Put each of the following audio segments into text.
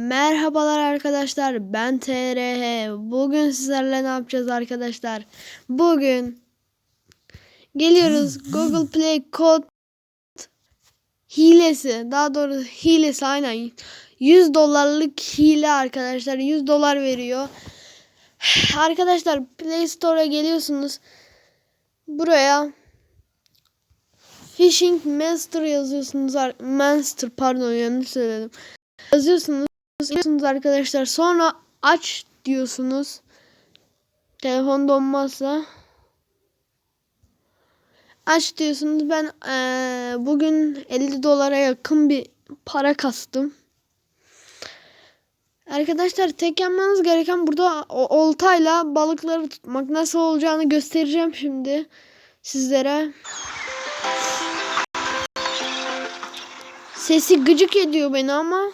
Merhabalar arkadaşlar ben TRH bugün sizlerle ne yapacağız arkadaşlar? Bugün geliyoruz Google Play kod hilesi daha doğrusu hilesi aynen. 100 dolarlık hile arkadaşlar 100 dolar veriyor. Arkadaşlar Play Store'a geliyorsunuz. Buraya Fishing Master yazıyorsunuz Master pardon yanlış söyledim. Yazıyorsunuz yazıyorsunuz arkadaşlar. Sonra aç diyorsunuz. Telefon donmazsa. Aç diyorsunuz. Ben eee, bugün 50 dolara yakın bir para kastım. Arkadaşlar tek yapmanız gereken burada oltayla balıkları tutmak nasıl olacağını göstereceğim şimdi sizlere. Sesi gıcık ediyor beni ama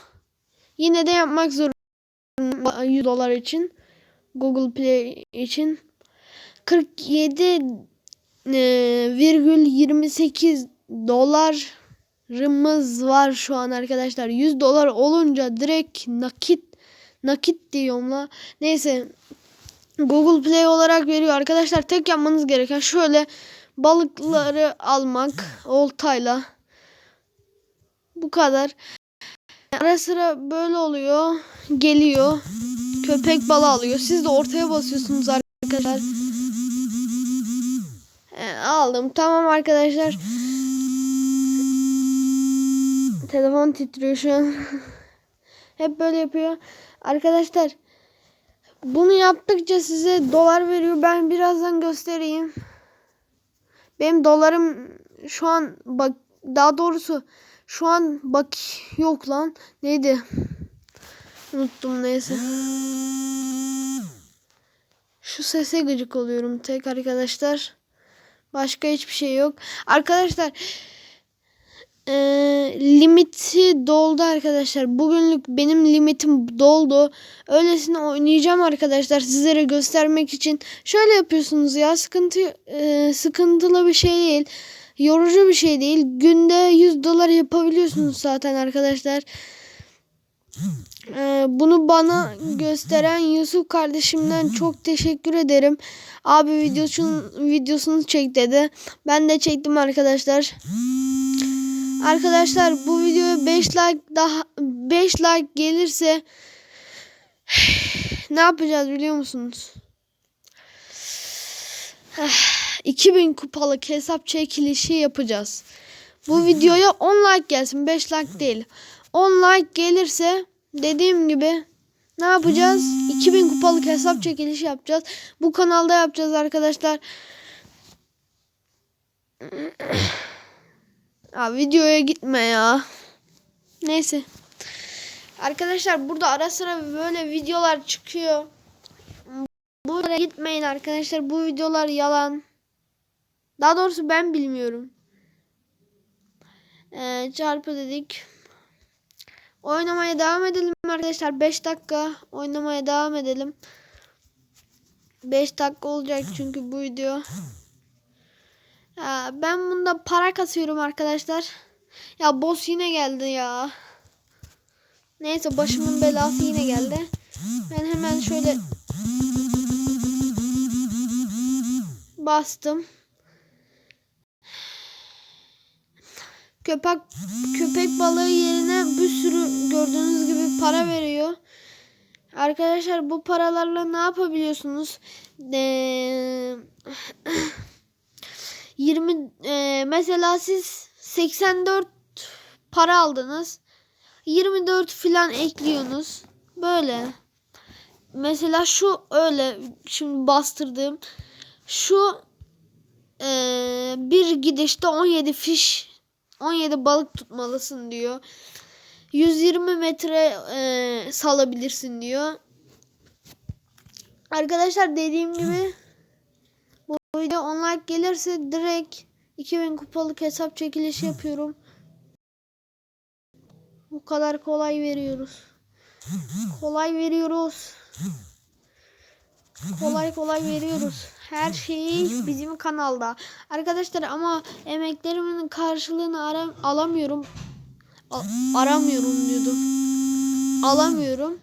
yine de yapmak zorundayım 100 dolar için. Google Play için 47 e, virgül 28 dolarımız var şu an arkadaşlar. 100 dolar olunca direkt nakit nakit diyorum la. Neyse Google Play olarak veriyor arkadaşlar. Tek yapmanız gereken şöyle balıkları almak oltayla. Bu kadar. Ara sıra böyle oluyor. Geliyor. Köpek balığı alıyor. Siz de ortaya basıyorsunuz arkadaşlar. He, aldım. Tamam arkadaşlar. Telefon titriyor şu an. Hep böyle yapıyor. Arkadaşlar bunu yaptıkça size dolar veriyor. Ben birazdan göstereyim. Benim dolarım şu an bak daha doğrusu şu an bak yok lan. Neydi? Unuttum neyse. Şu sese gıcık oluyorum tek arkadaşlar. Başka hiçbir şey yok. Arkadaşlar eee, limiti doldu arkadaşlar. Bugünlük benim limitim doldu. Öylesine oynayacağım arkadaşlar sizlere göstermek için. Şöyle yapıyorsunuz ya sıkıntı eee, sıkıntılı bir şey değil. Yorucu bir şey değil. Günde 100 dolar yapabiliyorsunuz zaten arkadaşlar. Ee, bunu bana gösteren Yusuf kardeşimden çok teşekkür ederim. Abi videosunu, videosunu çek dedi. Ben de çektim arkadaşlar. Arkadaşlar bu videoya 5 like daha 5 like gelirse ne yapacağız biliyor musunuz? 2000 kupalık hesap çekilişi yapacağız. Bu videoya 10 like gelsin 5 like değil. 10 like gelirse dediğim gibi ne yapacağız? 2000 kupalık hesap çekilişi yapacağız. Bu kanalda yapacağız arkadaşlar. Ya videoya gitme ya. Neyse. Arkadaşlar burada ara sıra böyle videolar çıkıyor. Buraya gitmeyin arkadaşlar. Bu videolar yalan. Daha doğrusu ben bilmiyorum. Ee, çarpı dedik. Oynamaya devam edelim arkadaşlar. 5 dakika oynamaya devam edelim. 5 dakika olacak çünkü bu video. Ya ben bunda para kasıyorum arkadaşlar. Ya boss yine geldi ya. Neyse başımın belası yine geldi. Ben hemen şöyle bastım. Köpek köpek balığı yerine bir sürü gördüğünüz gibi para veriyor. Arkadaşlar bu paralarla ne yapabiliyorsunuz? Ee, 20 e, mesela siz 84 para aldınız. 24 filan ekliyorsunuz. Böyle. Mesela şu öyle şimdi bastırdığım şu e, bir gidişte 17 fiş 17 balık tutmalısın diyor. 120 metre e, salabilirsin diyor. Arkadaşlar dediğim gibi bu video 10 like gelirse direkt 2000 kupalık hesap çekilişi yapıyorum. Bu kadar kolay veriyoruz. Kolay veriyoruz. Kolay kolay veriyoruz. Her şeyi bizim kanalda. Arkadaşlar ama emeklerimin karşılığını aram alamıyorum. A- aramıyorum diyordum. alamıyorum.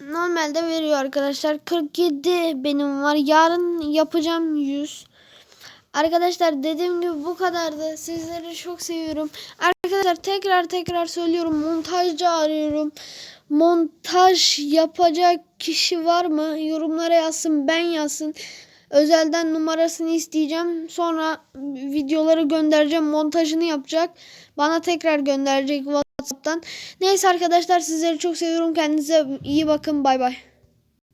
Normalde veriyor arkadaşlar. 47 benim var. Yarın yapacağım 100. Arkadaşlar dediğim gibi bu kadardı. Sizleri çok seviyorum. Arkadaşlar tekrar tekrar söylüyorum. Montajcı arıyorum. Montaj yapacak kişi var mı? Yorumlara yazsın. Ben yazsın. Özelden numarasını isteyeceğim. Sonra videoları göndereceğim. Montajını yapacak. Bana tekrar gönderecek WhatsApp'tan. Neyse arkadaşlar sizleri çok seviyorum. Kendinize iyi bakın. Bay bay.